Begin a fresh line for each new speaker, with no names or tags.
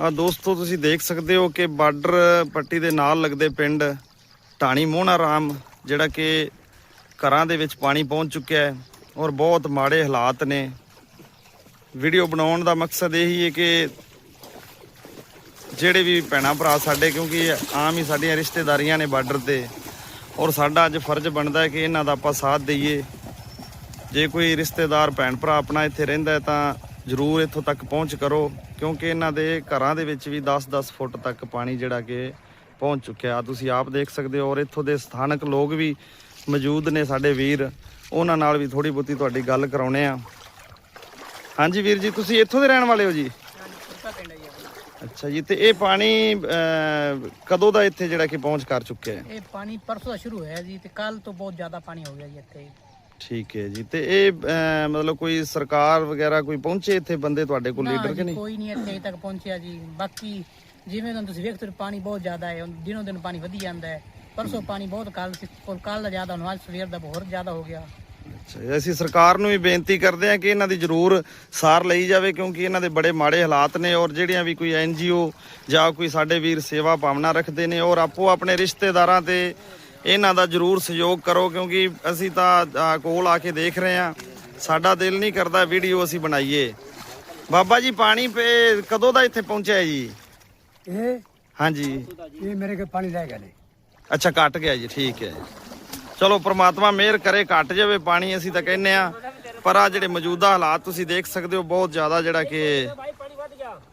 ਆ ਦੋਸਤੋ, ਤੁਸੀਂ ਦੇਖ ਸਕਦੇ ਹੋ ਕਿ ਬਾਰਡਰ ਪੱਟੀ ਦੇ ਨਾਲ ਲੱਗਦੇ ਪਿੰਡ ਟਾਣੀ ਮੋਹਣਾ ਰਾਮ ਜਿਹੜਾ ਕਿ ਘਰਾਂ ਦੇ ਵਿੱਚ ਪਾਣੀ ਪਹੁੰਚ ਚੁੱਕਿਆ ਹੈ ਔਰ ਬਹੁਤ ਮਾੜੇ ਹਾਲਾਤ ਨੇ। ਵੀਡੀਓ ਬਣਾਉਣ ਦਾ ਮਕਸਦ ਇਹੀ ਹੈ ਕਿ ਜਿਹੜੇ ਵੀ ਭੈਣਾਂ ਭਰਾ ਸਾਡੇ, ਕਿਉਂਕਿ ਆਮ ਹੀ ਸਾਡੀਆਂ ਰਿਸ਼ਤੇਦਾਰੀਆਂ ਨੇ ਬਾਰਡਰ ਤੇ, ਔਰ ਸਾਡਾ ਅੱਜ ਫਰਜ਼ ਬਣਦਾ ਹੈ ਕਿ ਇਹਨਾਂ ਦਾ ਆਪਾਂ ਸਾਥ ਦਈਏ। ਜੇ ਕੋਈ ਰਿਸ਼ਤੇਦਾਰ, ਭੈਣ ਭਰਾ ਆਪਣਾ ਇੱਥੇ ਰਹਿੰਦਾ ਹੈ ਤਾਂ ਜ਼ਰੂਰ ਇੱਥੋਂ ਤੱਕ ਪਹੁੰਚ ਕਰੋ, ਕਿਉਂਕਿ ਇਹਨਾਂ ਦੇ ਘਰਾਂ ਦੇ ਵਿੱਚ ਵੀ 10-10 ਫੁੱਟ ਤੱਕ ਪਾਣੀ ਜਿਹੜਾ ਕਿ ਪਹੁੰਚ ਚੁੱਕਿਆ। ਤੁਸੀਂ ਆਪ ਦੇਖ ਸਕਦੇ ਹੋ ਔਰ ਇੱਥੋਂ ਦੇ ਸਥਾਨਕ ਲੋਕ ਵੀ ਮੌਜੂਦ ਨੇ ਸਾਡੇ ਵੀਰ। ਉਹਨਾਂ ਨਾਲ ਵੀ ਥੋੜੀ ਬਹੁਤੀ ਤੁਹਾਡੀ ਗੱਲ ਕਰਾਉਣੇ ਆ ਹਾਂਜੀ ਵੀਰ ਜੀ, ਤੁਸੀਂ ਇੱਥੋਂ ਦੇ ਰਹਿਣ ਵਾਲੇ ਹੋ ਜੀ? ਅੱਛਾ ਜੀ, ਤੇ ਇਹ ਪਾਣੀ ਕਦੋਂ ਦਾ ਇੱਥੇ ਜਿਹੜਾ ਕਿ ਪਹੁੰਚ ਕਰ ਚੁੱਕਿਆ ਹੈ?
ਇਹ ਪਾਣੀ ਪਰਸੋਂ ਸ਼ੁਰੂ ਹੋਇਆ ਜੀ, ਤੇ ਕੱਲ ਤੋਂ ਬਹੁਤ ਜ਼ਿਆਦਾ ਪਾਣੀ ਹੋ ਗਿਆ ਜੀ ਇੱਥੇ।
ਠੀਕ ਹੈ ਜੀ। ਤੇ ਇਹ ਅਹ, ਮਤਲਬ ਕੋਈ ਸਰਕਾਰ ਵਗੈਰਾ ਕੋਈ ਪਹੁੰਚੇ ਇੱਥੇ ਬੰਦੇ ਤੁਹਾਡੇ ਕੋਲ ਲੀਡਰ ਕਿ
ਜੀ,
ਨਹੀਂ?
ਕੋਈ ਨਹੀਂ ਇੱਥੇ ਅਜੇ ਤੱਕ ਪਹੁੰਚਿਆ ਜੀ। ਬਾਕੀ ਜਿਵੇਂ ਹੁਣ ਤੁਸੀਂ ਵੇਖਦੇ ਹੋ ਪਾਣੀ ਬਹੁਤ ਜ਼ਿਆਦਾ ਹੈ। ਦਿਨੋਂ ਦਿਨ ਪਾਣੀ ਵਧੀ ਜਾਂਦਾ ਹੈ। ਪਰਸੋਂ ਪਾਣੀ ਬਹੁਤ ਕੱਲ ਸੀ ਕੱਲ ਦਾ ਜ਼ਿਆਦਾ ਹੁਣ ਅੱਜ ਸਵੇਰ ਦਾ ਬਹੁਤ ਜ਼ਿਆਦਾ ਹੋ ਗਿਆ।
ਅੱਛਾ ਅਸੀਂ ਸਰਕਾਰ ਨੂੰ ਵੀ ਬੇਨਤੀ ਕਰਦੇ ਹਾਂ ਕਿ ਇਹਨਾਂ ਦੀ ਜ਼ਰੂਰ ਸਾਰ ਲਈ ਜਾਵੇ ਕਿਉਂਕਿ ਇਹਨਾਂ ਦੇ ਬੜੇ ਮਾੜੇ ਹਾਲਾਤ ਨੇ ਔਰ ਜਿਹੜੀਆਂ ਵੀ ਕੋਈ ਐਨਜੀਓ ਜਾਂ ਕੋਈ ਸਾਡੇ ਵੀਰ ਸੇਵਾ ਭਾਵਨਾ ਰੱਖਦੇ ਨੇ ਔਰ ਆਪੋ ਆਪਣੇ ਰਿਸ਼ਤੇਦਾਰਾਂ ਤੇ ਇਹਨਾਂ ਦਾ ਜ਼ਰੂਰ ਸਹਿਯੋਗ ਕਰੋ ਕਿਉਂਕਿ ਅਸੀਂ ਤਾਂ ਕੋਲ ਆ ਕੇ ਦੇਖ ਰਹੇ ਹਾਂ। ਸਾਡਾ ਦਿਲ ਨਹੀਂ ਕਰਦਾ ਵੀਡੀਓ ਅਸੀਂ ਬਣਾਈਏ। ਬਾਬਾ ਜੀ ਪਾਣੀ ਪੇ ਕਦੋਂ ਦਾ ਇੱਥੇ ਪਹੁੰਚਿਆ ਜੀ?
ਇਹ?
ਹਾਂਜੀ।
ਇਹ ਮੇਰੇ ਕੇ ਪਾਣੀ ਲੈ ਗਏ ਨੇ
ਅੱਛਾ ਕੱਟ ਗਿਆ ਜੀ ਠੀਕ ਹੈ। ਚਲੋ ਪ੍ਰਮਾਤਮਾ ਮਿਹਰ ਕਰੇ ਘਟ ਜਾਵੇ ਪਾਣੀ ਅਸੀਂ ਤਾਂ ਕਹਿੰਨੇ ਆ ਪਰ ਆ ਜਿਹੜੇ ਮੌਜੂਦਾ ਹਾਲਾਤ ਤੁਸੀਂ ਦੇਖ ਸਕਦੇ ਹੋ ਬਹੁਤ ਜ਼ਿਆਦਾ ਜਿਹੜਾ ਕਿ